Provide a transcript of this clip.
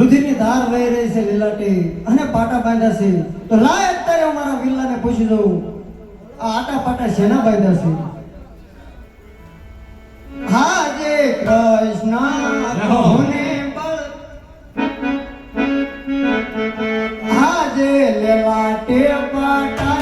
દૂધની ધાર વહી રહી છે લીલાટી અને પાટા બાંધ્યા છે. તો લાય અત્યારે હું મારા વિલ્લાને પૂછી દઉં આ આટા પાટા શેના બાંધ્યા છે? હા જે કૃષ્ણ બળ. હા જે લીલાટે પાટા